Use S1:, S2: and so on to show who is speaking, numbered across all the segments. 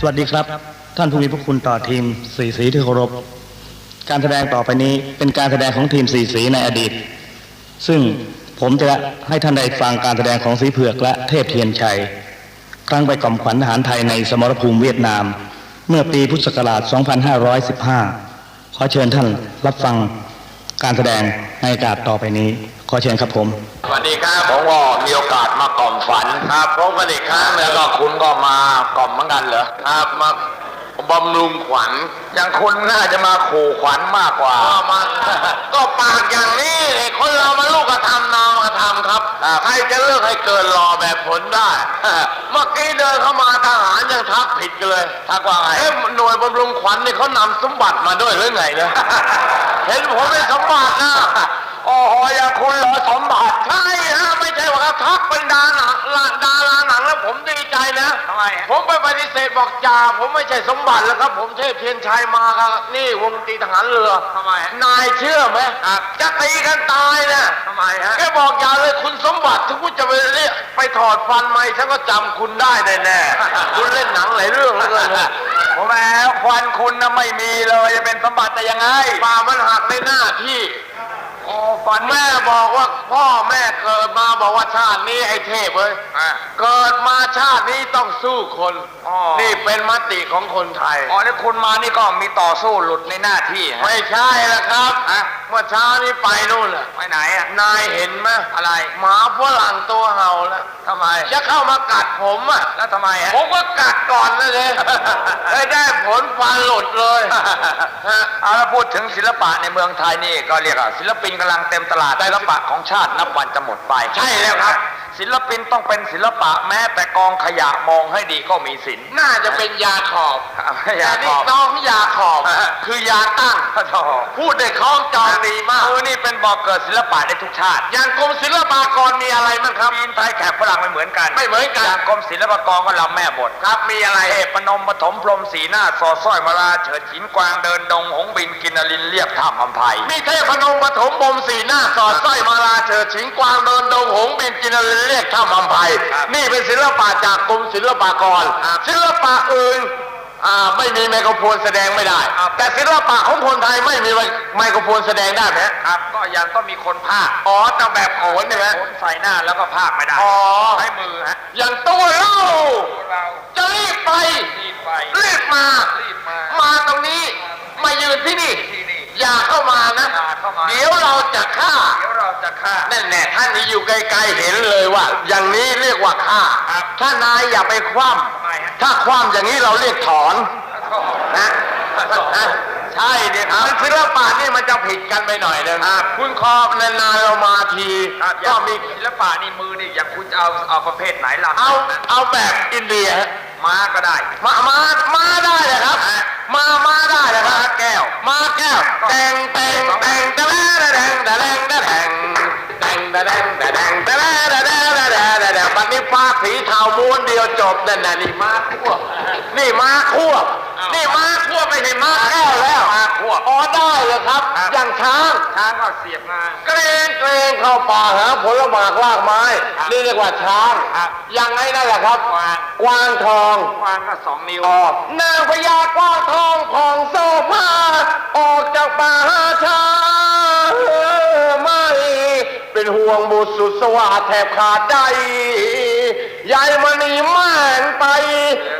S1: สวัสดีครับ ท่านผู้มีพระคุณต่อทีมสีสีที่เคารพ การแสดงต่อไปนี้เป็นการแสดงของทีมสีสีในอดีต ซึ่งผมจะให้ท่านได้ฟังการแสดงของสีเผือกและเทพเทียนชัย ครั้งไปกล่อมขวัญทหารไทยในสมรภูมิเวียดนาม เมื่อปีพุทธศักราช 2515 ขอเชิญท่านรับฟังการแสดงในอากาศต่อไปนี้ ขอเชิญครับผม
S2: สวัสดีครับผมก็มีโอกาส ฝันครับพบกันอีกครั้งแล้วก็คุณก็มากล่อมเหมือนกันเหรอครับมาบำรุงขวัญอย่างคุณน่าจะมาขู่ขวัญมากกว่ามาก็ปากอย่างนี้เลยคนเรามันลูกกระทำนองกระทำครับใครจะเลือกให้เกินรอแบบผลได้เมื่อกี้เดินเข้ามาทหารยังทักผิดกันเลยทักว่าไงเอ๊ะหน่วยบำรุงขวัญนี่เขานำสมบัติมาด้วยหรือไงเนี่ยเห็นผมเป็นสมบัตินะ โอ้โหอย่างคุณเหรอสมบัติใช่ฮะไม่ใช่ว่าเขาทักเป็นดาหนังละดาราหนังแล้วผมดีใจนะทำไมผมไปปฏิเสธบอกจ่าผมไม่ใช่สมบัติแล้วครับ ผมเทพเทียนชัยมาครับนี่วงดนตรีทหารเรือทำไมนายเชื่อไหมจะตีกันตายนะทำไมฮะแกบอกอย่าเลยคุณสมบัติถึงคุณจะไปเรียกไปถอดฟันไหมฉันก็จำคุณได้แน่ๆคุณเล่นหนังหลายเรื่องเหลือเกินผมแอบควันคุณนะไม่มีเลยจะเป็นสมบัติแต่ยังไง ป่ามันหักในหน้าที่โอ้ ฝันแม่บอกว่าพ่อแม่เกิดมาบอกว่าชาตินี้ไอ้เทพเอ้ยเกิดมาชาตินี้ต้องสู้คนนี่เป็นมติของคนไทย
S3: อ๋อนี่คุณมานี่ก็มีต่อสู้หลุดในหน้าที่ฮะ
S2: ไม่ใช่ละครับ เมื่อเช้านี้ไปนู่นแหละ
S3: ไปไหนอะ
S2: นายเห็นไหม
S3: อะไร
S2: หมาฝรั่งตัวเห่าแล้ว
S3: ทำไม
S2: จะเข้ามากัดผมอะ
S3: แล้วทำไมฮะ
S2: ผมก็กัดก่อนเลยเลยเลยได้ผลฟันหลุดเลยฮะ
S3: เอาแล้วพูดถึงศิลปะในเมืองไทยนี่ก็เรียกว่าศิลปินกำลังเต็มตลาดศิลปะของชาตินับวันจะหมดไป
S2: ใช่แล้วครับ
S3: ศิลปินต้องเป็นศิลปะแม้แต่กองขยะมองให้ดีก็มีศิลป์
S2: น่าจะเป็นยาขอบ
S3: ยา
S2: แต่
S3: ข
S2: นี่
S3: อบ
S2: น้องยาขอบ
S3: ฮะ
S2: คือยาตั้ง
S3: โอ้โห
S2: พูดได้คล้องจองดีมาก
S3: เออนี่เป็นบ่อกเกิดศิลปะในทุกชาติ
S2: อย่างกรมศิลปากรมีอะไรบ้างครับ
S3: จีนไทยแขกฝรั่งไม่เหมือนกัน
S2: ไม่เหมือนกัน
S3: อย่างกรมศิลปากรก็ลำแม่บท
S2: ครับมีอะไร
S3: เทพนมปฐมพรหมสีหน้าสอดสร้อยมาลาเฉิดฉินกวางเดินดงหงบินกินนรินเรียบท่ามอำไพ
S2: มีเทพนมปฐมบมสีหน้าสอดสร้อยมาลาเฉิดฉิงกวางเดินดงหงบินกินนรินเรียกท่ามอำไพ
S3: ครับ
S2: นี่เป็นศิลปะจากกรมศิลปากรศิลปะอื่นอ่าไม่มีไมโครโฟนแสดงไม่ได้ แต่ศิลปะของคนไทยไม่มีไมโครโฟนแสดงได้ไหม
S3: ครับ ก็ยังต้องมีคนภาค
S2: อ๋อแต่แบบโขนเนี่ยไหม
S3: ขนใส่หน้าแล้วก็ภาคไม่ได้
S2: อ๋อ
S3: ใช้มือฮะ
S2: อย่างตัวเล่า
S3: เรา
S2: จะรีบไป
S3: รีบไป
S2: รีบมา
S3: รีบมา
S2: มาตรงนี้ มายืนที่นี่
S3: ที่นี่
S2: อย่าเข้ามานะ
S3: อย่าเข้ามา
S2: เดี๋ยวเราจะฆ่า
S3: เดี๋ยวเราจะฆ่า
S2: แน่แน่ๆท่านนี้อยู่ไกลๆเห็นเลยว่า อย่างนี้เรียกว่าฆ่า
S3: ครับ
S2: ถ้านายอย่าไปคว่
S3: ทำไมฮะำ
S2: ถ้าคว่ำอย่างนี้เราเรียกถอนนะนะใช่เด็กมันศิลปะนี่มันจะผิดกันไปหน่อยนึงคุณคอบนานๆเรามาที
S3: ครับอ
S2: ก็
S3: ย่าง
S2: มี
S3: ศิลปะนี่มือนี่อย่างคุณจะเอาเอาประเภทไหนลำ
S2: เอาเอาแบบอินเดียฮะ
S3: ม้าก็ได้
S2: มามามาได้เลยครับ
S3: ฮะ
S2: มามาได้เลยครับ
S3: ม้าแก้ว
S2: มาแก้วแดงแดงแดงแดงแดงแดงแดงแดงแดงแดงแดงแดงแดงแดงแดงแดงแดงแดงบัดนี้ฟ้าสีเทาม้วนเดียวจบนั่นน่ะนี่มาควบนี่มาควบนี่มา ครับ
S3: ครับ
S2: อย่างช้าง
S3: ช้างก็เสียบงา
S2: เกรงเกรงเข้าป่าหาผลหมากลากไม้
S3: ครับ
S2: นี่เรียกว่าช้าง
S3: ครับ
S2: ยังไงนั่นแหละครับ
S3: กวาง
S2: กวางทอง
S3: กวางก็สองนิ้ว
S2: ออกนางพญากว้างทองของโซภาออกจากป่าชาไม่ เป็นห่วงบุตรสุดสวัสดแทบขาดใจยายมณีแม่นไป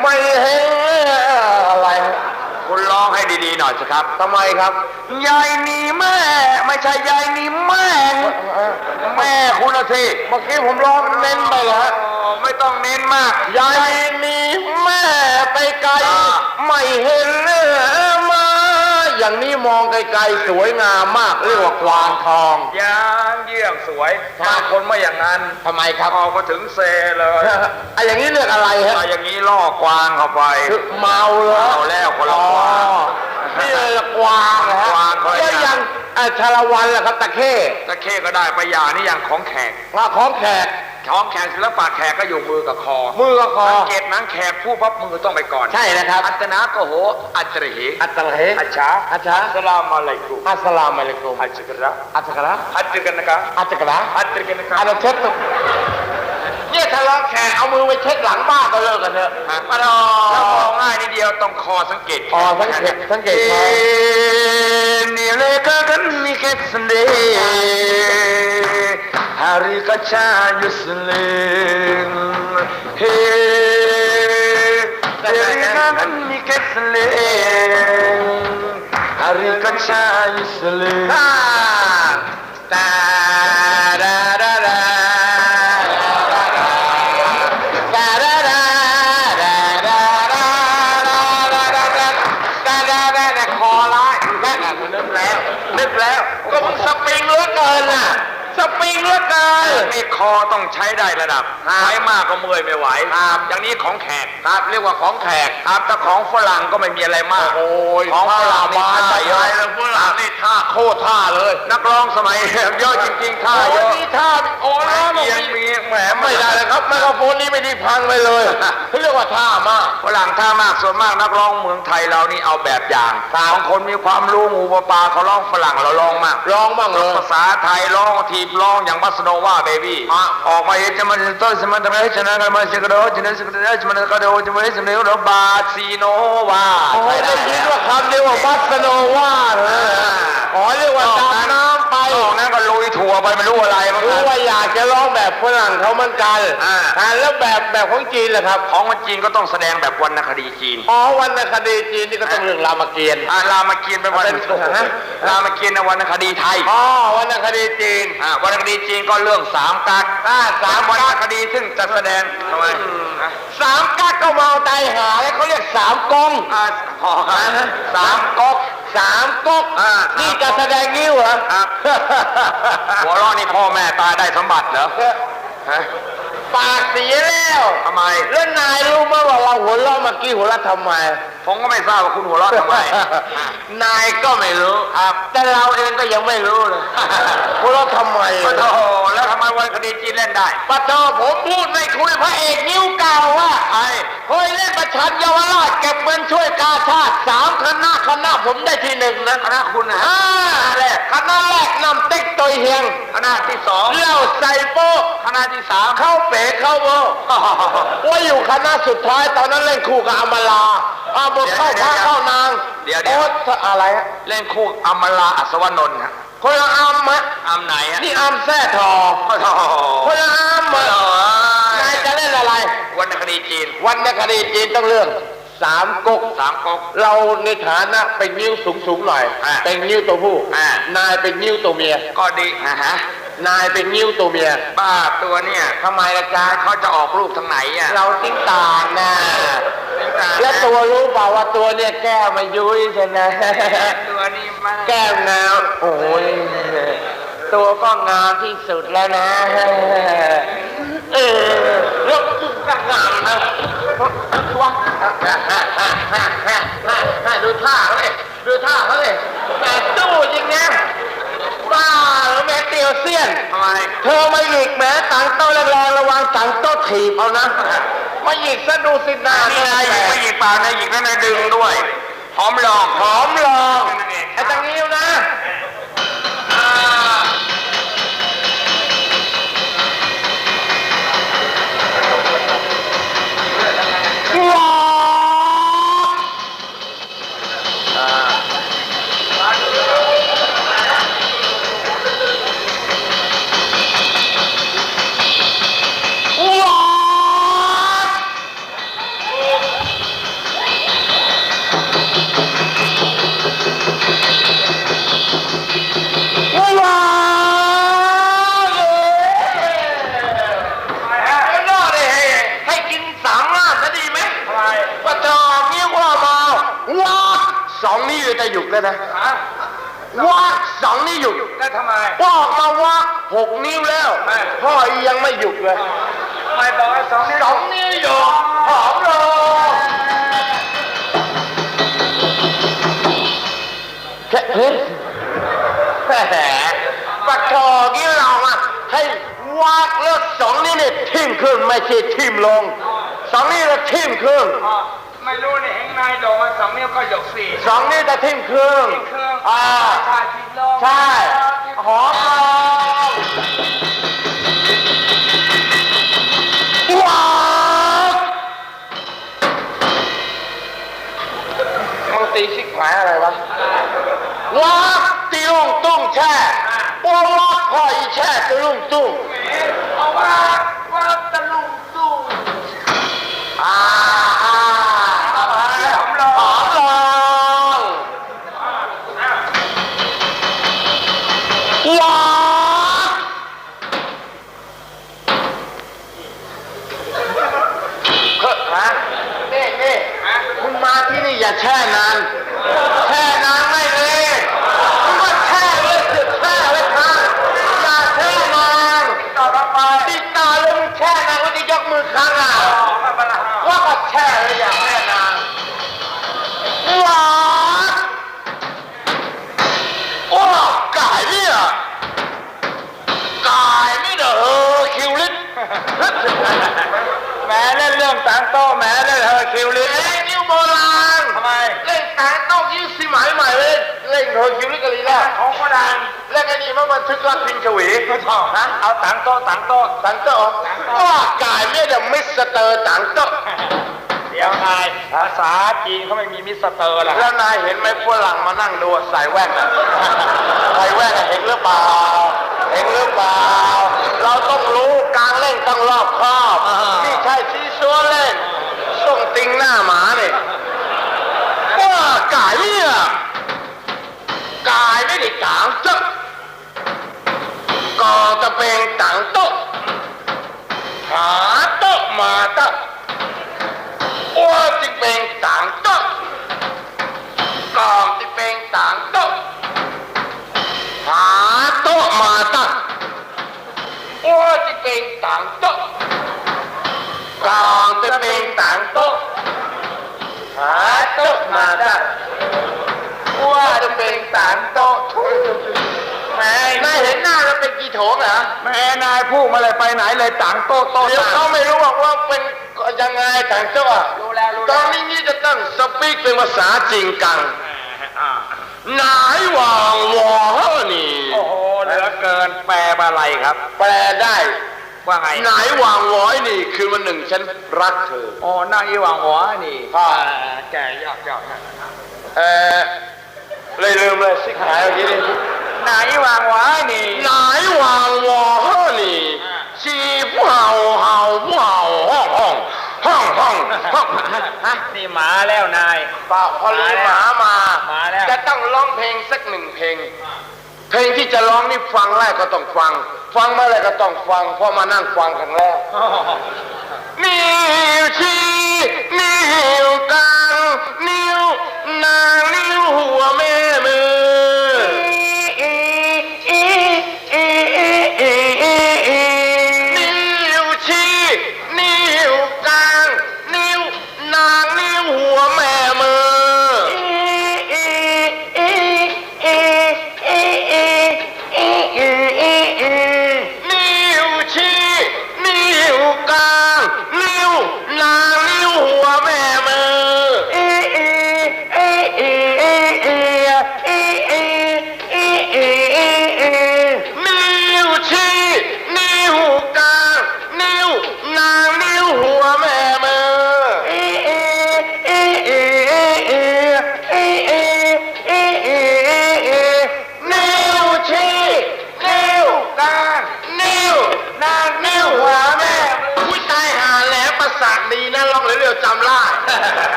S2: ไม่เห็นอะไร
S3: คุณร้องให้ดีๆห น่อยสิครับ
S2: ทำไมครับ
S3: ยายนี่แม่ ไม่ใช่ยายนี่แม่ง
S2: แม่คุณนะสิเมื่อกี้ผมร้องเน้นไปแล้ว
S3: อ๋อไม่ต้องเน้นมาก
S2: ยายนี่แม่ไปไกล
S3: อ่า
S2: ไม่เห็นเนื้อมา อย่างนี้มองไกลๆสวยงามมากเรียกว่ากวางทอง
S3: ยางเยี่ยมสวย
S2: ครับ
S3: บางคนไม่อย่างนั้น
S2: ทำไมครับ
S3: ออกมาถึงเซเลย
S2: ไอ้อย่างนี้เรียกอะไรฮะ
S3: มาอย่างนี้ล่อกวางเข้าไป
S2: คือเมาเหรอ
S3: เมาแล้วคนละ
S2: อ๋อก
S3: วาง
S2: นี่เลยละกวางนะฮะ
S3: กวางคนละ
S2: แล้ว
S3: อย่าง
S2: ยังไอ้ชาละวันล่ะครับตะเข้
S3: ตะเข้ก็ได้ไปยานี่อย่างของแขก
S2: ว่าของแขก
S3: ของแขกศิลปะแขกก็อยู่มือกับคอ
S2: มือกับคอ
S3: สังเกตหนังแขกผู้พับมือต้องไปก่อน
S2: ใช่นะครับ
S3: อัตนาโกโห อัตริหิ
S2: อัตตะเห
S3: อัจฉา
S2: อัจฉา
S3: อัสสลามุอะลัยกุม
S2: อัสสลามุอะลัยกุม
S3: อัจฉกระ
S2: อัจฉกระ
S3: อัจฉกันนะคะ
S2: อัจฉกระ
S3: อัจฉกันนะคะ
S2: อันเช็ด เนี่ยถ้าร้องแขกเอามือไปเช็ดหลังบ้านก็เลิกกันเถอะมาดอ
S3: แล้วมองง่ายนิดเดียวต้องคอสังเกต
S2: อ๋อสังเกตสังเกตเขา
S3: นี่เลยก็กันมีแค่สันเดย์ hari kaca yusling hey dari kangen mi kesling hari kaca yusling
S2: ตาต
S3: ใช้ได้ระดับใช้มากก็เมื่อยไม่ไหวครับอย่างนี้ของแขก
S2: ครับเรียกว่าของแขก
S3: ครับแต่ของฝรั่งก็ไม่มีอะไรมาก
S2: โอ้ย
S3: ของฝรั่งนี่
S2: ท่า
S3: ท่า
S2: เย
S3: เย
S2: อะ
S3: อะ
S2: แล้วฝรั่งนี่ท่าโคตรท่าเลย
S3: นักร้องสมัย เยอะจริงๆท่า
S2: โอ้
S3: เย
S2: ย
S3: อะ
S2: นี่ท่าโอ้ย
S3: แหม
S2: แล้วมัน
S3: เอียง
S2: มี
S3: มีแหม
S2: ไม่ได้เลยครับไมโครโฟนนี้ไม่ไดีพังไปเลยเขาเรียกว่าท่ามาก
S3: ฝรั่งท่ามากส่วนมากนักร้องเมืองไทยเรานี่เอาแบบอย่างบางคนมีความรู้งูปลาปลาเขาร้องฝรั่งเราร้องมาก
S2: ร้องบ้างเลย
S3: ภาษาไทยร้องทีบร้องอย่างบัสโนวาเบบี้อออกมาเอจะมันต้นสมันตะไรชนะกันมาสิกระโดชนะสิกระโดชมันกระโดจะไม่สำเร็จรบาซีโนวา
S2: โอ้ยได้ยินว่าคำเรียกว่าบัสโนวาเลยอ๋อเรียกว่าดำน้ำ
S3: วไปไม่รู้อะไรมั้ง
S2: รู้ว่าอยากจะร้องแบบฝรั่งเขาเหมือนกัน
S3: อ่า
S2: อ่าแล้วแบบแบบของจีนล่ะครับ
S3: ของคนจีนก็ต้องแสดงแบบวรรณคดีจีน
S2: อ๋อวรรณคดีจีนนี่ก็ต้องเรื่องรามเกียรติ์
S3: อ่ารามเกียรติ์เป็นวรรณ
S2: เป็นฮะ
S3: รามเกียรติ์ในวรรณคดีไทย
S2: อ๋อวรรณคดีจีน
S3: อ่าวรรณคดีจีนก็เรื่องสามกัก
S2: อ่าสาม
S3: วรร
S2: กั
S3: ณ
S2: ก
S3: คดีซึ่งจะแสดงทำไมอะ
S2: สามกักก็เมาใจหาแล้วเขาเรียกสามกง
S3: อ่าพอครับสามก๊ก
S2: สามก๊ก
S3: อ่า
S2: นี่การแสดงนิ้วเหรอ
S3: ครับ หัวเราะนี่พ่อแม่ตายได้สมบัติเหรอฮะ
S2: ปากเสียแล้ว
S3: ทำไม
S2: แล้วนายรู้ไหมว่าเราหัวเราะเมื่อกี้หัวเราะทำไม
S3: ผมก็ไม่ทราบว่าคุณหัวเราะทำไม
S2: นายก็ไม่รู้ครับ แต่เราเองก็ยังไม่รู้เลย หัวเราะทำไม
S3: ปะโถแล้วทำไมวรรณคดีจีนเล่นได้
S2: ปะโทผมพูดไม่คุยพระเอกนิ้วเก่าว่า
S3: ไอ้
S2: เคยเล่นประชันเยาวราชเก็บเงินช่วยกาชาติสามคณะคณะผมได้ที่หนึ่งนะ
S3: คณะคุณนะฮะ
S2: อ่าแรกคณะแรกนำติ๊กตัวเฮียง
S3: คณะที่สอง
S2: เล่าใส่โป๊ะ
S3: คณะที่สาม
S2: เข้าเป๋เข้าโบว่าอยู่คณะสุดท้ายตอนนั้นเล่นคู่กับอมลาอาบทเข้าพระเข้านาง
S3: เดี๋ยวเดี๋ยว
S2: โอ๊ตอะไรฮะ
S3: เล่นคู่อมราอัศวนนท์ฮะ
S2: คนละอัมมะ
S3: อำไหนฮะ
S2: นี่อัมแท้ทอ
S3: ปะโถ
S2: คนละอัมมะนายจะเล่นอะไร
S3: วรรณคดีจีน
S2: วันในคดีจีนต้องเรื่อง สามก๊ก
S3: สามก๊ก
S2: เราในฐานะเป็นนิ้วสูงสูงๆหน่อย
S3: อ่า
S2: เป็นนิ้วตัวผู้
S3: อ่านา
S2: ยเป็นนิ้วตัวเมีย
S3: ก็ดีนะฮะ
S2: นายเป็นนิ้วตัวเมีย
S3: บ้าตัวเนี่ย
S2: ทำไมล่ะจ๊ะ
S3: เขาจะออกลูกทางไหนอะ
S2: เราติ้งต่างนะ
S3: ติ้งต่างนะ
S2: แล้วตัวรู้เปล่าว่าตัวเนี่ยแก้มมายุ้ยใช่ไหม
S3: ตัวนี้มา
S2: แก้มงามโอ้ยตัวก็งามที่สุดแล้วนะ เออ แล้วก็งามนะว้าดูท่าเขาเลยดูท่าเขาเลยแม่ตู้จริงนะบ้าหรือแม่เตียวเซียน
S3: ทำไม
S2: เธอมาหยิกแม้ตังโต๊ะแรงๆระวังตังโต๊ะถีบเอานะมาหยิกซะดูสิน้า
S3: นี่นายหยิกไม่หยิกปากนายหยิกแล้วนายดึงด้วยหอมลอง
S2: หอมหลอกไอ้ตังนิ้วนะ แล้วนะว้าสองนี้หยุด
S3: แล้วทำไม
S2: ว่าออกมาว่าหกนิ้วแล้วพ่อยังไม่หยุดเลย
S3: ไม่บอกว่าสองนิ้ว
S2: สองนิ้วหยุดหอมลงแค่เฮ้ยแหมปะทอกี้เราอะให้วากแล้วสองนิ้วเนี่ยทิ่มขึ้นไม่ใช่ทิ่มลงสองนิ้วจะทิ่มขึ้น
S3: ไม่รู้นี่เห็นนายโดดมาสองนิ้วก็หยกสี่
S2: สองนิ้วจะทิ่มขึ้น
S3: เครื่อง
S2: อ่า
S3: ชาชิโล
S2: ใช่ หอม แหม้เล่นเรื่องต่างโต้แหม้เล่นเฮอร์คิวลิสเล่นนิ้วโบราณทำไม เล่นต่างโต้ยิ้วสมัยใหม่เล่นเล่นเฮอร์คิวลิสกะลีแล้วของก็ดังเล่นไอ้นี่มันบันทึกรักพินชวีไม่ชอบฮะเอาต่างโต้ต่างโต้ต่างโต้ว่ากายไม่ได้มิสเตอร์ต่างโต้
S3: เดี๋ยวนายภาษาจีนเขาไม่มีมิสเตอร์ล่ะ
S2: แล้วนายเห็นไหมฝรั่งมานั่งดูใส่แว่นอะใส่แว่นอะเห็นหรือเปล่าเห็นหรือเปล่า เราต้องรู้การเล่นต้องรอบคอบนี่ใช่ชี้ชัวเล่น ส่งติงหน้าหมาเนี่ยว่ากายเนี่ยกายไม่ได้กางเจ้าก่อตะเป็นต่างโต๊ะหาโต๊ะมาตั้ง ต๊ะมาตั้งว่าจะเป็นต่างโต๊ะแม่นายเห็นหน้าเราเป็นกี่โถงเหรอ
S3: แม่นายพูดมาเลยไปไหนเลยต่างโต้โต้
S2: เดี๋ยวเขาไม่รู้หรอกว่าเป็นยังไงต่างเจ้าอะ
S3: รู้แล้วรู้
S2: ต
S3: แล้
S2: อ
S3: วน
S2: นี้นี่จะต้องสปีกเป็นภาษาจริงกัง
S3: อ่า
S2: นายหว่างวอนี่
S3: โอ้โหเหลือเกินแปลว่าอะไรครับ
S2: แปลได้
S3: ว่าไง
S2: นายหว่างวอยนี่ คือวันหนึ่งฉันรักเธอ
S3: โอ้นางอีหวังหัวนี่
S2: อ่า
S3: แกยอกยอก
S2: เออเลยลืมเลยสิขายเมื่อกี้นี่
S3: นางอีหวังหัวนี่
S2: นายหว่างวอนี่ชีผู้เห่าเห่าผู้เห่าห้องห้องห้องห้องห้อง
S3: ฮะนี่หมาแล้วนาย
S2: เปล่าพอลีหมามา
S3: มาแล้ว
S2: จะต้องร้องเพลงสักหนึ่งเพลง เพลงที่จะร้องนี่ฟังแรกก็ต้องฟัง ฟังเมื่อไรก็ต้องฟังเพราะมานั่งฟังครั้งแรกนิ้วชี้นิ้วกลางนิ้วนาง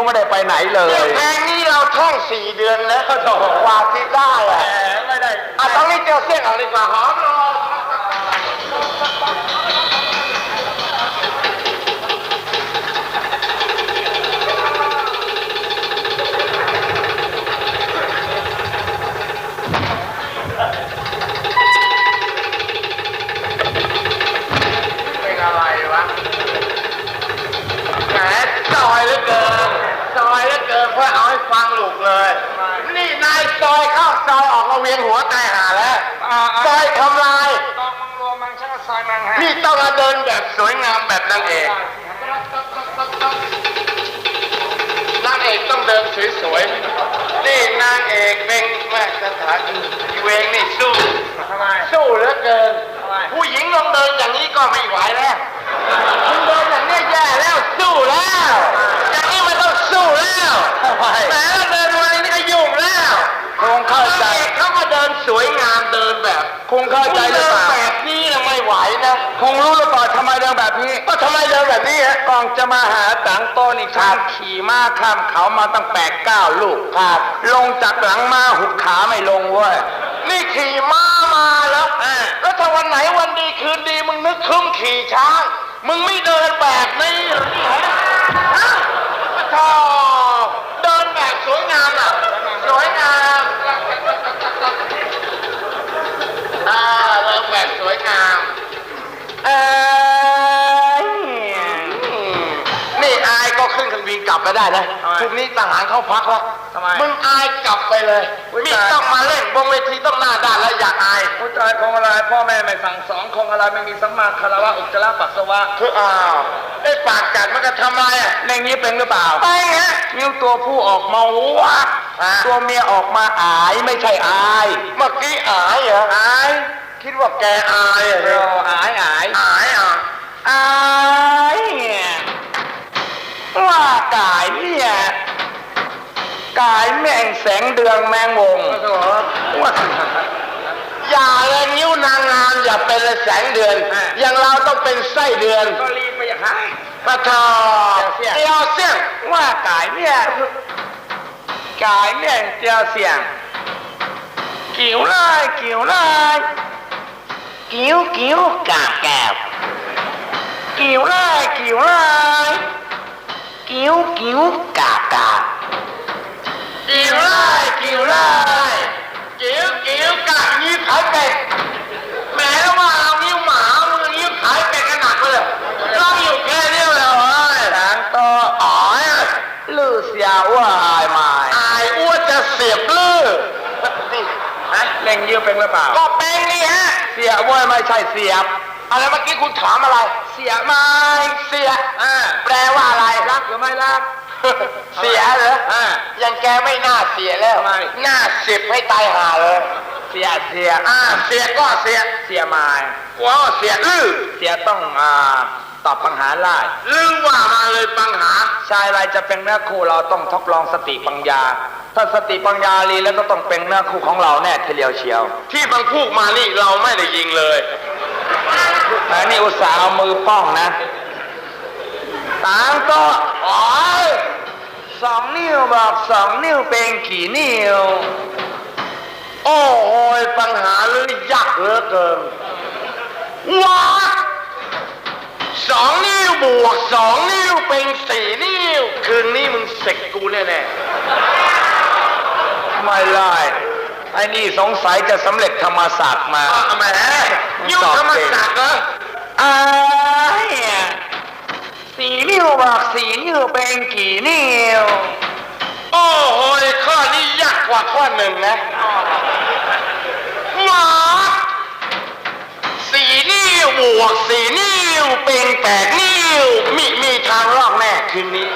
S2: วไม่
S3: ได้ไปไหนเล
S2: เรื่
S3: ย
S2: องเพลงนี้เราท่องสี่เดือนแล้วก็กว่าที่ได้อะ
S3: ไม่ได้
S2: อะตอนนี้เจอเส้นเอาดีกว่าหอมรอ ซอยเข้าซอยออกมาเวียนหัวตายหาแล้วซอยทำลาย
S3: ตองมังรวมมังช่างซอยมังฮะ
S2: นี่ต้องมาเดินแบบสวยงามแบบนางเอกนางเอกต้องเดินสวยๆนี่นางเอกเป็นแม่สถานอีเวงนี่สู้
S3: ทำไม
S2: สู้เหลือเกิน
S3: ทำไม
S2: ผู้หญิงลองเดินอย่างนี้ก็ไม่ไหวแล้วคุณเดินอย่างนี้แย่แล้วสู้แล้ว อย่างนี้มันต้องสู้แล้ว
S3: ทำไม
S2: แหมแล้วเดิ
S3: คงเข้าใจหรือเปล่า
S2: แบบนี้นะไม่ไหวนะ
S3: คงรู้หรือเปล่าทำไมเดินแบบนี้
S2: ก็ทำไมเดินแบบนี้ฮะ
S3: ก่อนจะมาหาตังโตนี่ครับขี่ม้าข้ามเขามาตั้งแปดเก้าลูก
S2: ครับ
S3: ลงจากหลังม้าหุบขาไม่ลงเว้ย
S2: นี่ขี่ม้ามาแล้ว
S3: อ่า
S2: แล้วถ้าวันไหนวันดีคืนดีมึงนึกคึมขี่ช้างมึงไม่เดินแบบนี้เหรอนี่ฮะฮะพอเดินแบบสวยงามอะสวยงามอ่าเดิน แบบสวยง
S3: เอ้ย
S2: อืมนี่อายก็ขึ้นเครื่องบินกลับไปได้นะ
S3: ทำไม
S2: พรุ่งนี้ทหารเข้าพักแล้ว
S3: ทำไม
S2: มึงอายกลับไปเลย
S3: อุ๊ย
S2: มี
S3: ตาย
S2: ต้องมาเล่นบนเวทีต้องหน้าด้านแล้วอยากอาย
S3: ผู้ชายคงอะไรพ่อแม่ไม่สั่งสอนคงอะไรไม่มีสัมมาคารวะอุจจาระปัสสาวะ
S2: คืออ้าวไอ้ปากกัดมันก็ทำอะไรอะ
S3: ในนี้เป็นหรือเปล่า
S2: ไปฮะ
S3: นิ้วตัวผู้ออกมาวัก
S2: อ่า
S3: ตัวเมียออกมาอายไม่ใช่อาย
S2: เมื่อกี้อายเหรอ
S3: อาย
S2: คิดว่าแกอายเหร
S3: เรา
S2: อ
S3: อายอาย
S2: อายอะ
S3: อายว่ากายเนี่ยกายแม่งแสงเดืองแมงวงว่า
S2: อย่าเลยนิ้วนางงามอย่าเป็นเลยแสงเดือน
S3: อ่า
S2: อย่างเราต้องเป็นไส้เดือน
S3: ก็รีบไปอย่างไร
S2: ปะทอ
S3: เสี่ยง
S2: เตียวเสี่ยง
S3: ว่ากายเนี่ยกายแม่งเจียวเสียงกิ่วไล่กิ่วไล่ กิ่วกิ่วกาบแกบกิ่วไล่กิ่วไล่กิ่วกิ่วกาบกาบ
S2: กิ้วไล่กิ้วไล่กิ้วกิ้วกะยิ้วขายเป็ดแหมแล้วว่าเอานิ้วหมามือนิ้วขายเป็ดกันหนักเลยเราอยู่แค่นี้เลยเว้ย
S3: ทางต่ออ๋อยลือเสียว่าอายมา
S2: อายอ้วนจะเสียบลื้อ
S3: ฮะเล่งยืมเป็นหรือเปล่า
S2: ก็เป็นนี่ฮะ
S3: เสียเว้ยไม่ใช่เสียบ
S2: อะไรเมื่อกี้คุณถามอะไร
S3: เสียไม้
S2: เสีย
S3: อ่า
S2: แปลว่าอะไร
S3: รักหรือไม่รัก
S2: เสียเหรอ
S3: อ่า
S2: ยังแกไม่น่าเสียแล้ว
S3: ทำไม
S2: หน้าเสียบให้ตายห่าเลย
S3: เสียเสีย
S2: อ่าเสียก็เสีย
S3: เสียไม้
S2: ว้าวเสียอื้อ
S3: เสียต้องอ่าตอบปัญหาได้
S2: ลืมว่ามาเลยปัญหา
S3: ชายอะไรจะเป็นเนื้อคู่เราต้องทดลองสติปัญญา ถ้าสติปัญญาลีแล้วก็ต้องเป็นเนื้อคู่ของเราแน่ทีเดียวเชียว
S2: ที่บางพูกมานี่เราไม่ได้ยิงเลย
S3: แต่นี่อุตส่าห์เอามือป้องนะตามก็
S2: อ๋อ
S3: สองนิ้วบอกสองนิ้วเป็นกี่นิ้ว
S2: โอ้โหปัญหาเลยยากเหลือเกินว้าสองนิ้วบวกสองนิ้วเป็นสี่นิ้ว คืนนี้มึงเสกกูแน่
S3: ไม่ไล่ไอ้นี่สงสัยจะสำเร็จธรรมศาสตร์มา
S2: ๆอ้าวแหมนิ้วธรรมศาสตร์เหรอ
S3: อ้ายสี่นิ้วบอกสี่นิ้วเป็นกี่นิ้ว
S2: โอ้โหข้อนี้ยากกว่าข้อหนึ่งนะว้าสี่นิ้วบวกสี่นิ้วเป็นแปดนิ้ว มีมีทางรอดแน่คืนนี้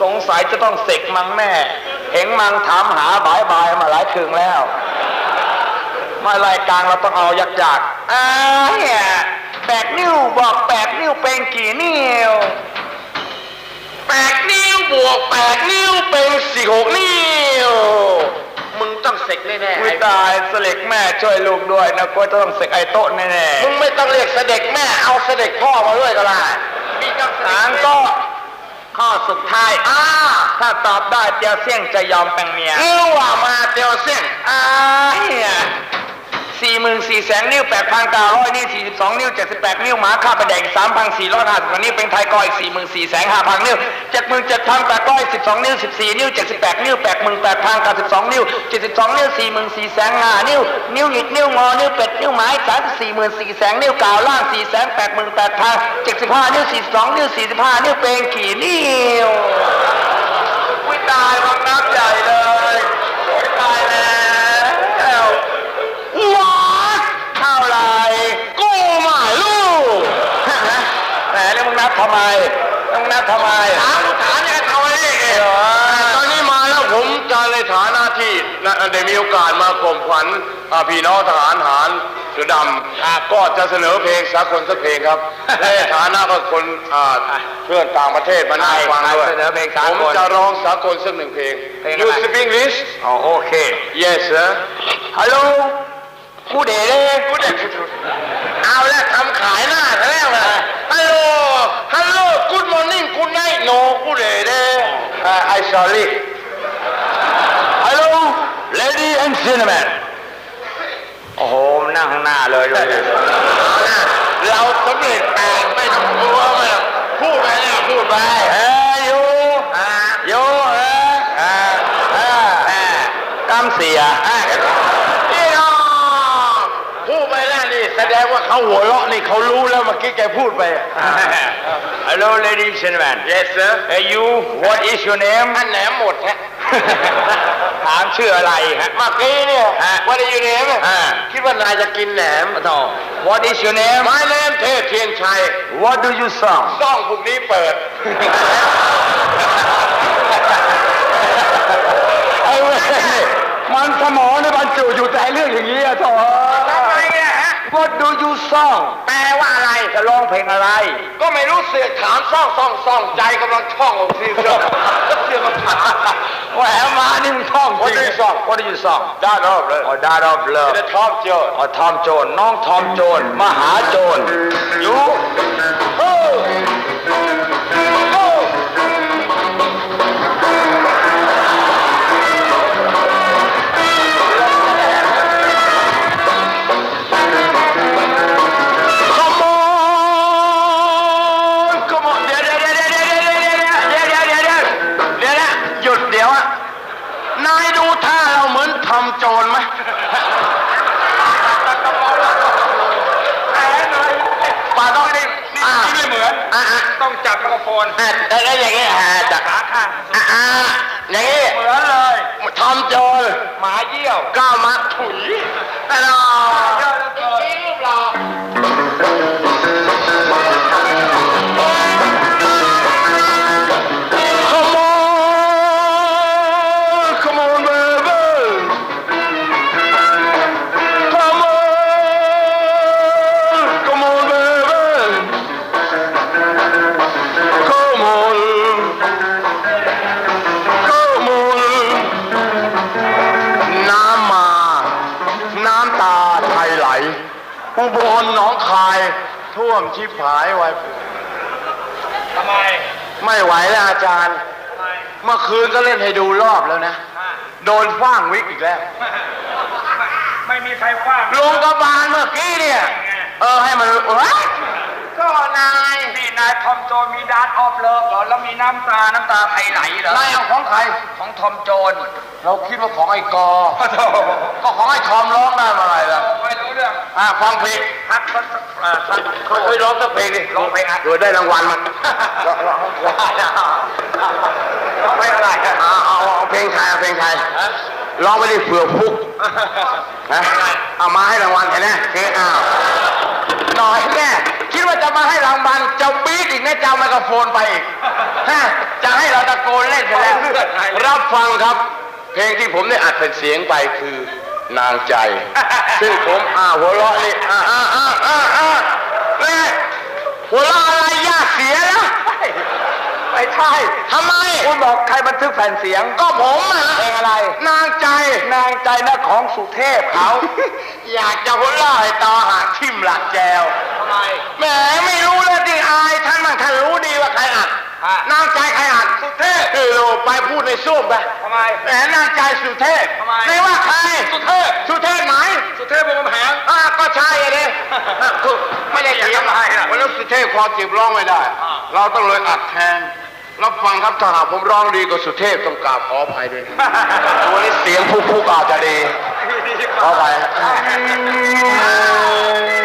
S3: สงสัยจะต้องเสกมังแน่เห็นมังถามหาบายบายมาหลายคืนแล้ว มารายการเราต้องเอายักษ์ยักษ์อ้ายแปดนิ้วบอกแปดนิ้วเป็นกี่นิ้ว
S2: แปดนิ้วบวกแปดนิ้วเป็นสี่หกนิ้วมึงต้องเสกแน่ๆ
S3: ไม่
S2: ไอ้
S3: ตายเสล็กแม่ช่วยลูกด้วยนะก็จะต้องเสกไอ้โต๊ะแน่
S2: มึงไม่ต้องเรียกเสด็จแม่เอาเสด็จพ่อมาด้วยก็ได้มีต้อง
S3: ๆทางก็ข้อ สุดท้าย
S2: อ้า
S3: ถ้าตอบได้เจียวเสี่ยงจะยอมแต่งเมีย
S2: เออว่ามาเตียวเส้น
S3: อ้าย สี่หมื่นสี่แสนนิ้วแปดพันเก้าร้อยนิ้วสี่สิบสองนิ้วเจ็ดสิบแปดนิ้วหมาค่าประแดงสามพันสี่ร้อยห้าสิบนิ้วเป็นไทยกอยสี่หมื่นสี่แสนห้าพันนิ้วเจ็ดหมื่นเจ็ดพันแปดร้อยสิบสองนิ้วสิบสี่นิ้วเจ็ดสิบแปดนิ้วแปดหมื่นแปดพันเก้าสิบสองนิ้วเจ็ดสิบสองนิ้วสี่หมื่นสี่แสนห้านิ้วนิ้วหงิกนิ้วงอนิ้วเป็ดนิ้วไม้สามสี่หมื่นสี่แสนนิ้วกาวล่างสี่แสนแปดหมื่นแปดพันเจ็ดสิบห้านิ้วสี่สองนิ้วสี่สิบห้านิ้วเป็นกี่นิ้วอุ้ยตายบังนับใหญ่เลย ไมแล้วมึงนับทำไม
S2: ถามถามเนี่ยเอาไว้เอง
S3: เหรอ
S2: ตอนนี้มาแล้วผมจะในฐานะที่นะได้มีโอกาสมากรมขวัญอ่าพี่น้องทหารหารเสือดำก็จะเสนอเพลงสากลสักเพลงครับในฐานะก็คนอ่าเพื่อนต่างประเทศมานั่งฟังด้วย
S3: เสนอเพลงสากล
S2: ผมจะร้องสากลสักหนึ่งเพลง
S3: เพลงอะไร
S2: You speak English
S3: อ๋อโอเค
S2: Yes sir
S3: ฮัลโหล
S2: กูเดเด้กูเดเอาแล้วทำขายหน้าซะแล้วนะฮัลโหล ฮัลโหลกูดมอร์นิ่งกูไนโนกูเดเด้ไอ sorry
S3: ฮัลโหล lady and gentlemen โอ้โหนั่งข้างหน้าเลยเลย
S2: เราสำเร็จแปลงไม่ต้องกลัวไม่ต้องพูดไปเนี่ยพูดไป
S3: เฮ้ยโย
S2: อ่า
S3: โยเฮ้ย
S2: อ่า
S3: เฮ้ยเฮ้ยกำเสีย
S2: อ่านี่น้องพูดไป แล้วนี่แสดงว่าเขาหัวเราะนี่เขารู้แล้วเมื่อกี้แกพูดไปอะ
S3: Hello lady and gentlemen
S2: yes sir
S3: Hey you what is your name
S2: อันแหนมหมดฮะ
S3: ถามชื่ออะไรฮะ
S2: เมื่อกี้เนี่ย
S3: ฮะ
S2: ว่าได้ยูเนม
S3: อ่า
S2: คิดว่านายจะกินแหนม
S3: โธ่ What is your name
S2: My name เทพเทียนชัย
S3: What do you song
S2: ซ่องพวกนี้เปิด
S3: ไอ้เว้ยมันสมองในบรรจุอยู่แต่เรื่องอย่างนี้อะโธ่
S2: ทำไมเนี่ยฮะ
S3: What do you song
S2: แปลว่าอะไร
S3: จะร้องเพลงอะไร
S2: ก็ไม่รู้เสือกถามซ่องซ่องซ่องใจกำลังท่องออกซิเสือกเสือกมันถาม
S3: แหวมานี่มึงท่องจริง
S2: What do you song
S3: What do you song
S2: ด้านรอบเลย
S3: อ๋อ Dad of Love
S2: จะทอมโจร
S3: อ๋อทอมโจรน้องทอมโจรมหาโจรอยู่ ต้องจับไมโครโฟน
S2: อะแล้วอย่างงี้อะจัก
S3: ขาข้าง
S2: อะอะอย่างงี้
S3: เหมือนเลย
S2: ทอมโจร
S3: หมาเยี่ยว
S2: ก้าวมาถุยแน่นอน
S3: เยอะเหลือเกิน
S2: จริงหรือาไทยไหลอุบลหนองคายท่วมชิบหายไว้
S3: ทำไม
S2: ไม่ไหวแล้วอาจารย์
S3: ทำไม
S2: เมื่อคืนก็เล่นให้ดูรอบแล้วนะโดนฟ้างวิกอีกแล้ว
S3: ไม่มีใครคว้าง
S2: ลงกระบาลเมื่อกี้เนี่ย เออให้มันเอ้ย ก็นาย
S3: นี่นายทอมโจรมีดาร์ทออฟเลิฟเหรอแล้วมีน้ำตา น้ำตาไทยไหลเหรอ
S2: นายเอาของใคร
S3: ของทอมโจร
S2: เราคิดว่าของไอ้กอ ก็ของไอ้ทอมร้องได้เมื่อไหร่ล่ะ
S3: ไม่รู้เรื่อง
S2: อะฟังเพลง
S3: พักสักเอ่อสักครู่
S2: เฮ้ยร้องสักเพลงดิ
S3: ร้องเพลงอะ
S2: เดี๋ยวได้รางวัลมันร้องร้องร้อง
S3: ร้องเพลงอะไรอะ
S2: เอาเอาเอาเพลงไทยเอาเพลงไทยร้องไม่ได้เผื่อฟุกนะเอามาให้รางวัลเห็นไหมเพลงอ้าว หน่อยแน่คิดว่าจะมาให้รางวัลจะบีดอีกนะจะเอาไมโครโฟนไปอีกฮะจะให้เราตะโกนเล่นกันแล้วรับฟังครับ เพลงที่ผมได้อัดเป็นเสียงไปคือนางใจ ซึ่งผมอ่าหัวเราะนี่อ่าอ่าอ่าอ่าอ่าและหัวเราะอะไรยากเสียแล้ว
S3: ไม่ใช่
S2: ทำไม
S3: คุณบอกใครบันทึกแผ่นเสียง
S2: ก็ผมอะ
S3: เพลงอะไร
S2: นางใจ
S3: นางใจนะของสุเทพเขา
S2: อยากจะหัวเราะให้ต่อหางทิ่มหลักแจว
S3: ทำไม
S2: แหมไม่รู้เลยที่อายท่านมั่งท่านรู้ดีว่าใครอัด
S3: ฮะ
S2: นางใจใครอัดสุเทพเออไปพูดในส้วมไป
S3: ทำไม
S2: แหมนางใจสุเทพ
S3: ทำไม
S2: ไม่ว่าใคร
S3: สุเทพ
S2: สุเทพไหน
S3: สุเทพวงศ์กำแหง
S2: อ่าก็ใช่อะดิไม่ได้เถียง
S3: ทำไมล่ะ
S2: วันนั้นสุเทพความจีบร้องไม่ได้
S3: อ่า
S2: เราต้องเลยอัดแทนรับฟังครับถ้าหากผมร้องดีกว่าสุเทพต้องกราบขออภัยด้วยนะวันนี้เสียงผู้ผู้อาจจะดีขออภัยฮะเ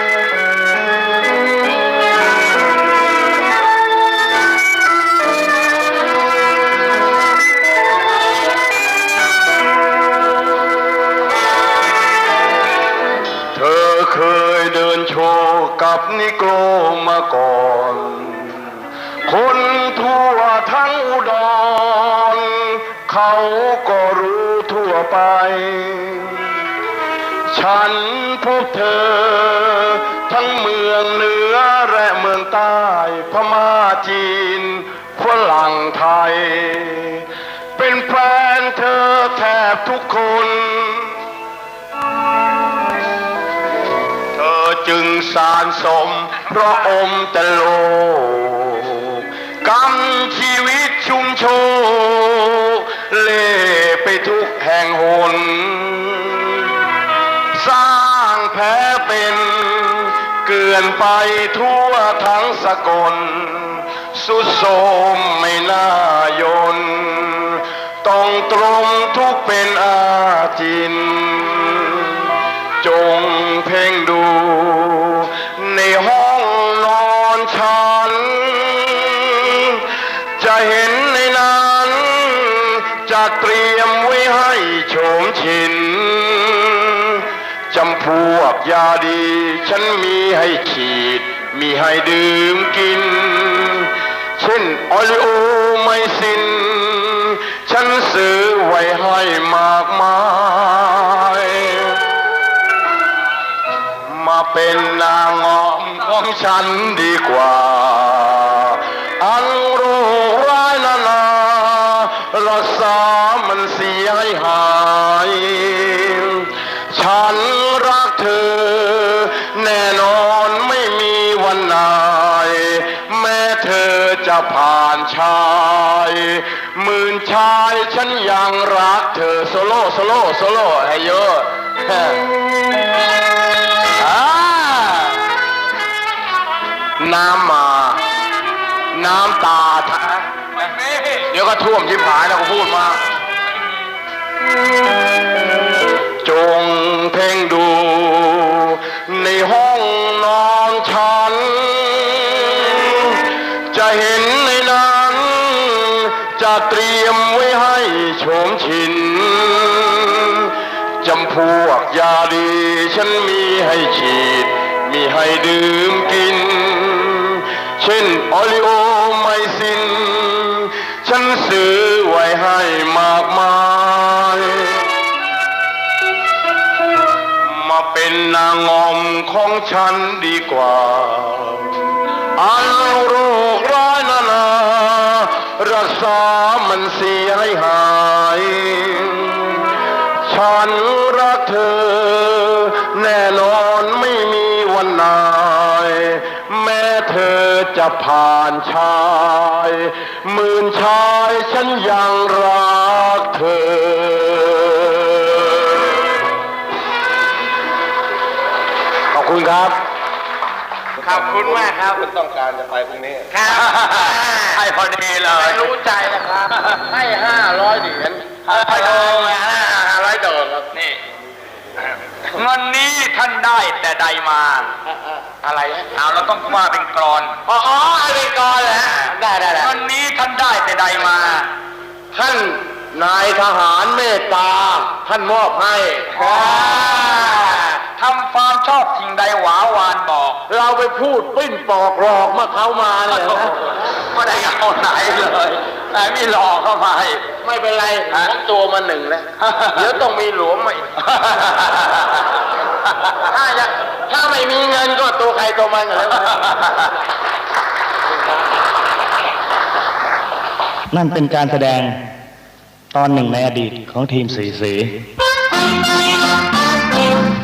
S2: ไป ฉันพบเธอ ทั้งเมืองเหนือและเมืองใต้พม่าจีนฝรั่งไทย เป็นแฟนเธอแทบทุกคน เธอจึงสารสมเพราะอมแต่โลกกรรมชีวิตชุมโช เล่ ไปทุกแห่งหน สร้างแพ้เป็นเกื่อนไปทั่วทั้งสกล สุดโทรมไม่น่ายน ต้องตรงทุกเป็นอาจิน จงเพ่งดู วกยาดี ฉันมีให้ฉีด มีให้ดื่มกิน เช่นออลิโอไมซิน ฉันซื้อไว้ให้มากมาย มาเป็นนางงอมของฉันดีกว่า ชายหมื่นชายฉันยังรักเธอโซโล่โซโล่โซโล่ให้เยอะน้ำมา น้ำตาทะเดี๋ยวก็ท่วมชิบหายแล้วก็พูดมา มชิน จำพวกยาดี ฉันมีให้ฉีด มีให้ดื่มกิน เช่นออริโอไมซิน ฉันซื้อไว้ให้มากมาย มาเป็นนางงอมของฉันดีกว่าอันโรคร้ายนานารักษามันเสียให้หาย ฉันรักเธอ แน่นอนไม่มีวันไหนแม้เธอจะผ่านชายหมื่นชายฉันยังรักเธอขอบคุณครับ
S4: ขอบคุณมากครับ
S2: คุณต้องการจะไปพรุ่งนี้
S4: ครับ
S2: ให้พอดีเลย
S4: รู้ใจนะครับ
S2: ให้ห้าร้อยเหรียญ
S3: ให้โดน
S2: ห้าร้อยโดดครับ
S3: นี่เงินนี้ท่านได้แต่ใดมา
S2: อะไร
S3: เอาเราต้องว่าเป็นกรอน
S2: อ๋ออ๋ออะไรก่อนเหรอฮะได้ได้ได้
S3: เงินนี้ท่านได้แต่ใดมา
S2: ท่านนายทหารเมตตา ท่านมอบให้
S3: ทำความชอบสิ่งใดหวาวานบอก
S2: เราไปพูดปิ้นปอกหลอกมาเขามาเนี่ยนะ
S3: ไม่ได้เอาไหนเลยไหนมีหลอกเข้ามาให้
S2: ไม่เป็นไรผมตัวมาหนึ่งแล้วเดี๋ยวต้องมีหลวมมาอีกถ้าจะถ้าไม่มีเงินก็ตัวใครตัวมันกันแล้ว
S1: นั่นเป็นการแสดงตอนหนึ่งในอดีตของทีมสีสี
S5: Thank you.